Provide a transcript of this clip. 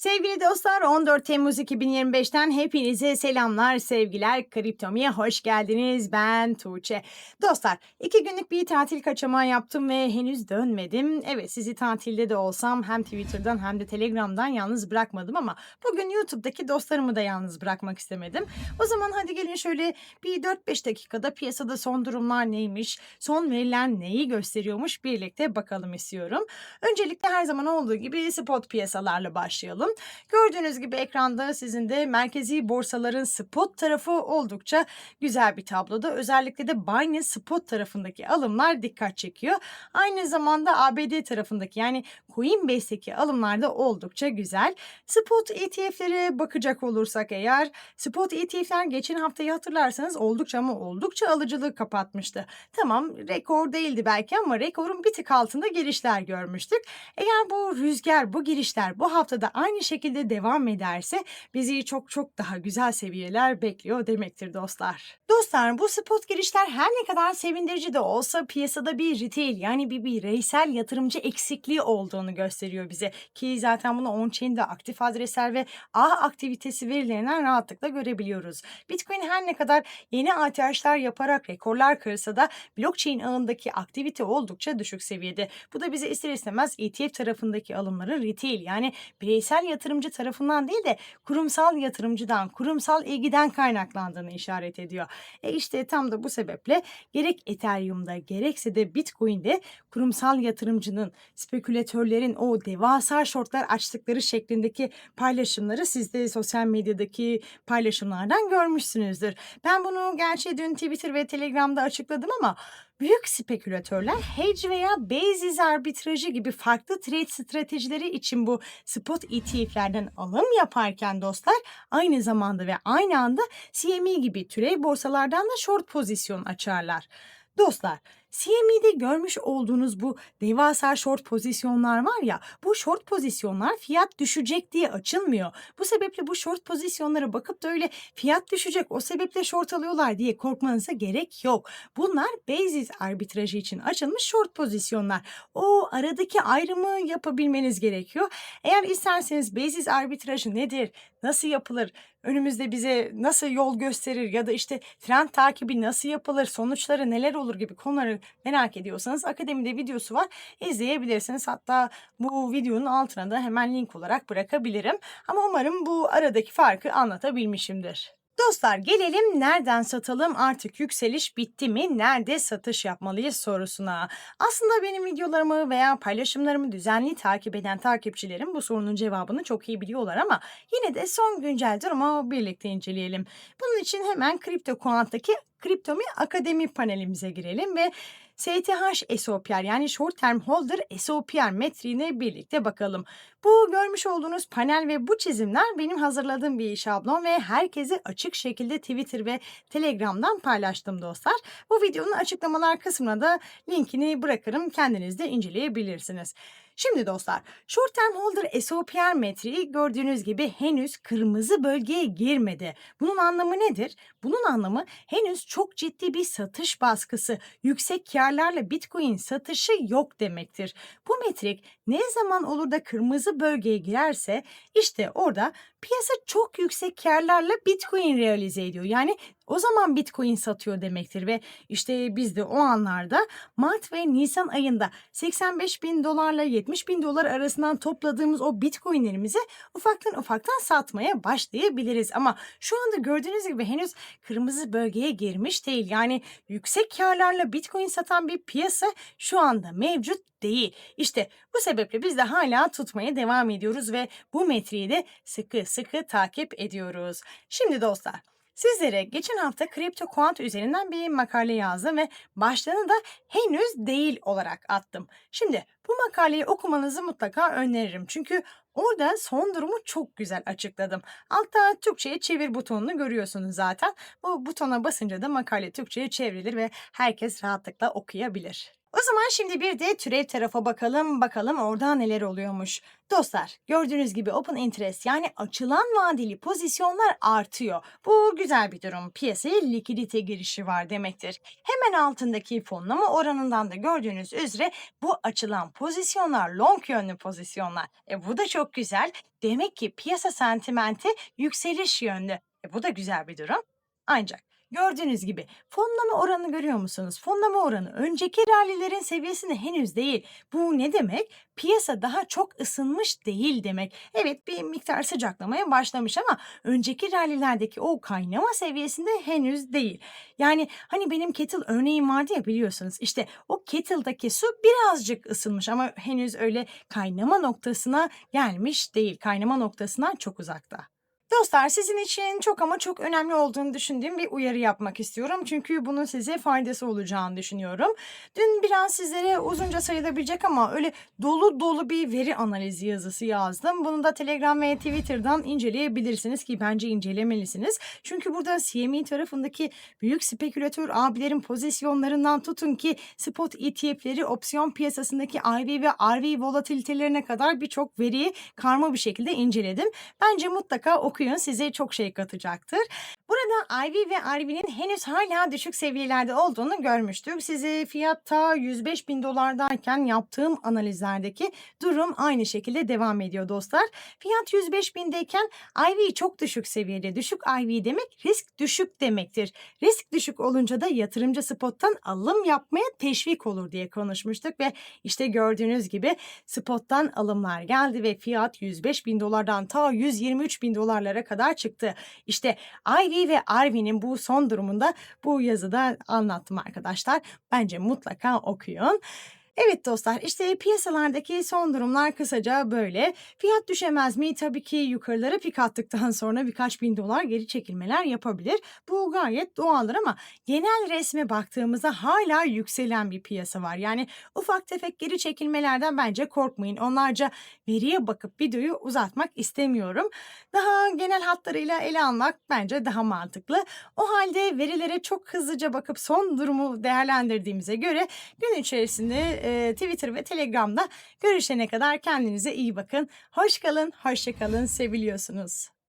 Sevgili dostlar 14 Temmuz 2025'ten hepinize selamlar, sevgiler. Kriptomi'ye hoş geldiniz. Ben Tuğçe. Dostlar iki günlük bir tatil kaçamağı yaptım ve henüz dönmedim. Evet sizi tatilde de olsam hem Twitter'dan hem de Telegram'dan yalnız bırakmadım ama bugün YouTube'daki dostlarımı da yalnız bırakmak istemedim. O zaman hadi gelin şöyle bir 4-5 dakikada piyasada son durumlar neymiş, son veriler neyi gösteriyormuş birlikte bakalım istiyorum. Öncelikle her zaman olduğu gibi spot piyasalarla başlayalım. Gördüğünüz gibi ekranda sizin de merkezi borsaların spot tarafı oldukça güzel bir tabloda. Özellikle de Binance spot tarafındaki alımlar dikkat çekiyor. Aynı zamanda ABD tarafındaki yani Coinbase'deki alımlar da oldukça güzel. Spot ETF'lere bakacak olursak eğer spot ETF'ler geçen haftayı hatırlarsanız oldukça ama oldukça alıcılığı kapatmıştı. Tamam rekor değildi belki ama rekorun bir tık altında girişler görmüştük. Eğer bu rüzgar, bu girişler bu haftada aynı şekilde devam ederse bizi çok çok daha güzel seviyeler bekliyor demektir dostlar. Dostlar bu spot girişler her ne kadar sevindirici de olsa piyasada bir retail yani bir bireysel yatırımcı eksikliği olduğunu gösteriyor bize. Ki zaten bunu on-chain'de aktif adresler ve ağ aktivitesi verilerinden rahatlıkla görebiliyoruz. Bitcoin her ne kadar yeni ATH'lar yaparak rekorlar kırsa da blockchain ağındaki aktivite oldukça düşük seviyede. Bu da bize ister istemez ETF tarafındaki alımların retail yani bireysel yatırımcı tarafından değil de kurumsal yatırımcıdan, kurumsal ilgiden kaynaklandığını işaret ediyor. E işte tam da bu sebeple gerek Ethereum'da gerekse de Bitcoin'de kurumsal yatırımcının, spekülatörlerin o devasa shortlar açtıkları şeklindeki paylaşımları siz de sosyal medyadaki paylaşımlardan görmüşsünüzdür. Ben bunu gerçi dün Twitter ve Telegram'da açıkladım ama Büyük spekülatörler hedge veya basis arbitrajı gibi farklı trade stratejileri için bu spot ETF'lerden alım yaparken dostlar aynı zamanda ve aynı anda CME gibi türev borsalardan da short pozisyon açarlar. Dostlar CME'de görmüş olduğunuz bu devasa short pozisyonlar var ya bu short pozisyonlar fiyat düşecek diye açılmıyor. Bu sebeple bu short pozisyonlara bakıp da öyle fiyat düşecek o sebeple short alıyorlar diye korkmanıza gerek yok. Bunlar basis arbitrajı için açılmış short pozisyonlar. O aradaki ayrımı yapabilmeniz gerekiyor. Eğer isterseniz basis arbitrajı nedir? Nasıl yapılır? Önümüzde bize nasıl yol gösterir ya da işte trend takibi nasıl yapılır? Sonuçları neler olur gibi konuları merak ediyorsanız akademide videosu var. izleyebilirsiniz. Hatta bu videonun altına da hemen link olarak bırakabilirim. Ama umarım bu aradaki farkı anlatabilmişimdir. Dostlar gelelim nereden satalım artık yükseliş bitti mi nerede satış yapmalıyız sorusuna. Aslında benim videolarımı veya paylaşımlarımı düzenli takip eden takipçilerim bu sorunun cevabını çok iyi biliyorlar ama yine de son güncel durumu birlikte inceleyelim. Bunun için hemen Kripto Kuant'taki Kriptomi Akademi panelimize girelim ve STH SOPR yani Short Term Holder SOPR metriğine birlikte bakalım. Bu görmüş olduğunuz panel ve bu çizimler benim hazırladığım bir şablon ve herkese açık şekilde Twitter ve Telegram'dan paylaştım dostlar. Bu videonun açıklamalar kısmına da linkini bırakırım kendiniz de inceleyebilirsiniz. Şimdi dostlar Short Term Holder SOPR metriği gördüğünüz gibi henüz kırmızı bölgeye girmedi. Bunun anlamı nedir? Bunun anlamı henüz çok ciddi bir satış baskısı, yüksek karlarla Bitcoin satışı yok demektir. Bu metrik ne zaman olur da kırmızı bölgeye girerse işte orada piyasa çok yüksek karlarla Bitcoin realize ediyor. Yani o zaman Bitcoin satıyor demektir ve işte biz de o anlarda Mart ve Nisan ayında 85 bin dolarla 70 bin dolar arasından topladığımız o Bitcoinlerimizi ufaktan ufaktan satmaya başlayabiliriz. Ama şu anda gördüğünüz gibi henüz kırmızı bölgeye girmiş değil. Yani yüksek karlarla Bitcoin satan bir piyasa şu anda mevcut değil. İşte bu sebeple biz de hala tutmaya devam ediyoruz ve bu metriği de sıkı sıkı takip ediyoruz. Şimdi dostlar Sizlere geçen hafta kripto kuant üzerinden bir makale yazdım ve başlığını da henüz değil olarak attım. Şimdi bu makaleyi okumanızı mutlaka öneririm. Çünkü orada son durumu çok güzel açıkladım. Altta Türkçe'ye çevir butonunu görüyorsunuz zaten. Bu butona basınca da makale Türkçe'ye çevrilir ve herkes rahatlıkla okuyabilir. O zaman şimdi bir de türev tarafa bakalım. Bakalım orada neler oluyormuş. Dostlar gördüğünüz gibi open interest yani açılan vadeli pozisyonlar artıyor. Bu güzel bir durum. Piyasaya likidite girişi var demektir. Hemen altındaki fonlama oranından da gördüğünüz üzere bu açılan pozisyonlar long yönlü pozisyonlar. E bu da çok güzel. Demek ki piyasa sentimenti yükseliş yönlü. E bu da güzel bir durum. Ancak gördüğünüz gibi fonlama oranı görüyor musunuz? Fonlama oranı önceki rallilerin seviyesinde henüz değil. Bu ne demek? Piyasa daha çok ısınmış değil demek. Evet bir miktar sıcaklamaya başlamış ama önceki rallilerdeki o kaynama seviyesinde henüz değil. Yani hani benim kettle örneğim vardı ya biliyorsunuz. İşte o kettle'daki su birazcık ısınmış ama henüz öyle kaynama noktasına gelmiş değil. Kaynama noktasından çok uzakta. Dostlar sizin için çok ama çok önemli olduğunu düşündüğüm bir uyarı yapmak istiyorum. Çünkü bunun size faydası olacağını düşünüyorum. Dün biraz sizlere uzunca sayılabilecek ama öyle dolu dolu bir veri analizi yazısı yazdım. Bunu da Telegram ve Twitter'dan inceleyebilirsiniz ki bence incelemelisiniz. Çünkü burada CME tarafındaki büyük spekülatör abilerin pozisyonlarından tutun ki spot ETF'leri opsiyon piyasasındaki IV ve RV volatilitelerine kadar birçok veriyi karma bir şekilde inceledim. Bence mutlaka okuyun size çok şey katacaktır. Burada IV ve RV'nin henüz hala düşük seviyelerde olduğunu görmüştük. Size fiyatta 105 bin dolardayken yaptığım analizlerdeki durum aynı şekilde devam ediyor dostlar. Fiyat 105 bindeyken IV çok düşük seviyede. Düşük IV demek risk düşük demektir. Risk düşük olunca da yatırımcı spottan alım yapmaya teşvik olur diye konuşmuştuk ve işte gördüğünüz gibi spottan alımlar geldi ve fiyat 105 bin dolardan ta 123 bin dolarlara kadar çıktı. İşte IV ve Arvin'in bu son durumunda bu yazıda anlattım arkadaşlar. Bence mutlaka okuyun. Evet dostlar işte piyasalardaki son durumlar kısaca böyle. Fiyat düşemez mi? Tabii ki yukarılara pik attıktan sonra birkaç bin dolar geri çekilmeler yapabilir. Bu gayet doğaldır ama genel resme baktığımızda hala yükselen bir piyasa var. Yani ufak tefek geri çekilmelerden bence korkmayın. Onlarca veriye bakıp videoyu uzatmak istemiyorum. Daha genel hatlarıyla ele almak bence daha mantıklı. O halde verilere çok hızlıca bakıp son durumu değerlendirdiğimize göre gün içerisinde e, Twitter ve Telegram'da görüşene kadar kendinize iyi bakın. Hoş kalın, hoşça kalın, seviliyorsunuz.